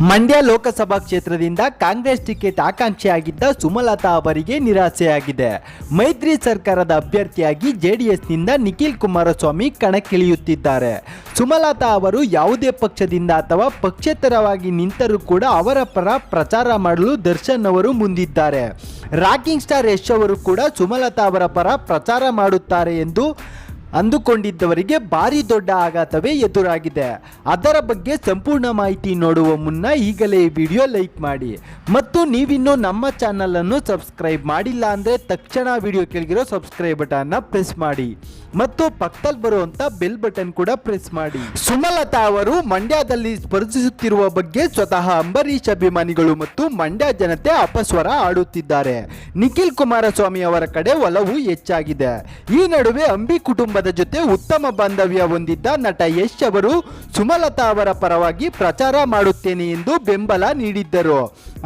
ಮಂಡ್ಯ ಲೋಕಸಭಾ ಕ್ಷೇತ್ರದಿಂದ ಕಾಂಗ್ರೆಸ್ ಟಿಕೆಟ್ ಆಕಾಂಕ್ಷಿಯಾಗಿದ್ದ ಸುಮಲತಾ ಅವರಿಗೆ ನಿರಾಸೆಯಾಗಿದೆ. ಮೈತ್ರಿ ಸರ್ಕಾರದ ಅಭ್ಯರ್ಥಿಯಾಗಿ ಜೆಡಿಎಸ್ನಿಂದ ನಿಖಿಲ್ ಕುಮಾರಸ್ವಾಮಿ ಕಣಕ್ಕಿಳಿಯುತ್ತಿದ್ದಾರೆ. ಸುಮಲತಾ ಅವರು ಯಾವುದೇ ಪಕ್ಷದಿಂದ ಅಥವಾ ಪಕ್ಷೇತರವಾಗಿ ನಿಂತರೂ ಕೂಡ ಅವರ ಪರ ಪ್ರಚಾರ ಮಾಡಲು ದರ್ಶನ್ ಅವರು ಮುಂದಿದ್ದಾರೆ. ರಾಕಿಂಗ್ ಸ್ಟಾರ್ ಯಶ್ ಅವರು ಕೂಡ ಸುಮಲತಾ ಅವರ ಪರ ಪ್ರಚಾರ ಮಾಡುತ್ತಾರೆ ಎಂದು ಅಂದುಕೊಂಡಿದ್ದವರಿಗೆ ಭಾರಿ ದೊಡ್ಡ ಆಘಾತವೇ ಎದುರಾಗಿದೆ. ಅದರ ಬಗ್ಗೆ ಸಂಪೂರ್ಣ ಮಾಹಿತಿ ನೋಡುವ ಮುನ್ನ ಈಗಲೇ ಈ ವಿಡಿಯೋ ಲೈಕ್ ಮಾಡಿ. ಮತ್ತು ನೀವಿನ್ನೂ ನಮ್ಮ ಚಾನಲನ್ನು ಸಬ್ಸ್ಕ್ರೈಬ್ ಮಾಡಿಲ್ಲ ಅಂದರೆ ತಕ್ಷಣ ವಿಡಿಯೋ ಕೆಳಗಿರೋ ಸಬ್ಸ್ಕ್ರೈಬ್ ಬಟನ್ನ ಪ್ರೆಸ್ ಮಾಡಿ. ಮತ್ತು ಪಕ್ಕದಲ್ಲಿ ಬರುವಂತ ಬೆಲ್ ಬಟನ್ ಕೂಡ ಪ್ರೆಸ್ ಮಾಡಿ. ಸುಮಲತಾ ಅವರು ಮಂಡ್ಯದಲ್ಲಿ ಸ್ಪರ್ಧಿಸುತ್ತಿರುವ ಬಗ್ಗೆ ಸ್ವತಃ ಅಂಬರೀಷ್ ಅಭಿಮಾನಿಗಳು ಮತ್ತು ಮಂಡ್ಯ ಜನತೆ ಅಪಸ್ವರ ಆಡುತ್ತಿದ್ದಾರೆ. ನಿಖಿಲ್ ಕುಮಾರಸ್ವಾಮಿ ಅವರ ಕಡೆ ಒಲವು ಹೆಚ್ಚಾಗಿದೆ. ಈ ನಡುವೆ ಅಂಬಿ ಕುಟುಂಬದ ಜೊತೆ ಉತ್ತಮ ಬಾಂಧವ್ಯ ಹೊಂದಿದ್ದ ನಟ ಯಶ್ ಅವರು ಸುಮಲತಾ ಅವರ ಪರವಾಗಿ ಪ್ರಚಾರ ಮಾಡುತ್ತೇನೆ ಎಂದು ಬೆಂಬಲ ನೀಡಿದ್ದರು.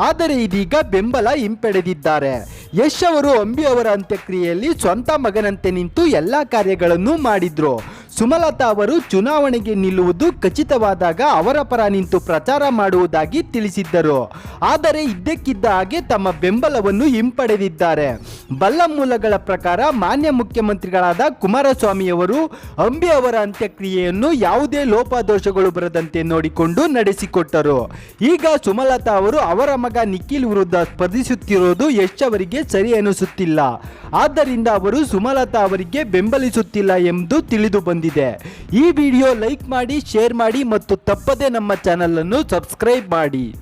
ಆದರೆ ಇದೀಗ ಬೆಂಬಲ ಹಿಂಪಡೆದಿದ್ದಾರೆ. ಯಶ್ ಅವರು ಅಂಬಿ ಅವರ ಅಂತ್ಯಕ್ರಿಯೆಯಲ್ಲಿ ಸ್ವಂತ ಮಗನಂತೆ ನಿಂತು ಎಲ್ಲ ಕಾರ್ಯಗಳನ್ನು ಮಾಡಿದ್ರು. ಸುಮಲತಾ ಅವರು ಚುನಾವಣೆಗೆ ನಿಲ್ಲುವುದು ಖಚಿತವಾದಾಗ ಅವರ ಪರ ನಿಂತು ಪ್ರಚಾರ ಮಾಡುವುದಾಗಿ ತಿಳಿಸಿದ್ದರು. ಆದರೆ ಇದ್ದಕ್ಕಿದ್ದ ಹಾಗೆ ತಮ್ಮ ಬೆಂಬಲವನ್ನು ಹಿಂಪಡೆದಿದ್ದಾರೆ. ಬಲ್ಲ ಮೂಲಗಳ ಪ್ರಕಾರ ಮಾನ್ಯ ಮುಖ್ಯಮಂತ್ರಿಗಳಾದ ಕುಮಾರಸ್ವಾಮಿ ಅವರು ಅಂಬಿ ಅವರ ಅಂತ್ಯಕ್ರಿಯೆಯನ್ನು ಯಾವುದೇ ಲೋಪದೋಷಗಳು ಬರದಂತೆ ನೋಡಿಕೊಂಡು ನಡೆಸಿಕೊಟ್ಟರು. ಈಗ ಸುಮಲತಾ ಅವರು ಅವರ ಮಗ ನಿಖಿಲ್ ವಿರುದ್ಧ ಸ್ಪರ್ಧಿಸುತ್ತಿರುವುದು ಯಶ್ ಅವರಿಗೆ ಸರಿ ಅನಿಸುತ್ತಿಲ್ಲ. ಆದ್ದರಿಂದ ಅವರು ಸುಮಲತಾ ಅವರಿಗೆ ಬೆಂಬಲಿಸುತ್ತಿಲ್ಲ ಎಂದು ತಿಳಿದು ಬಂದಿದೆ. ಈ ವಿಡಿಯೋ ಲೈಕ್ ಮಾಡಿ, ಶೇರ್ ಮಾಡಿ ಮತ್ತು ತಪ್ಪದೆ ನಮ್ಮ ಚಾನಲ್ ಅನ್ನು ಸಬ್ಸ್ಕ್ರೈಬ್ ಮಾಡಿ.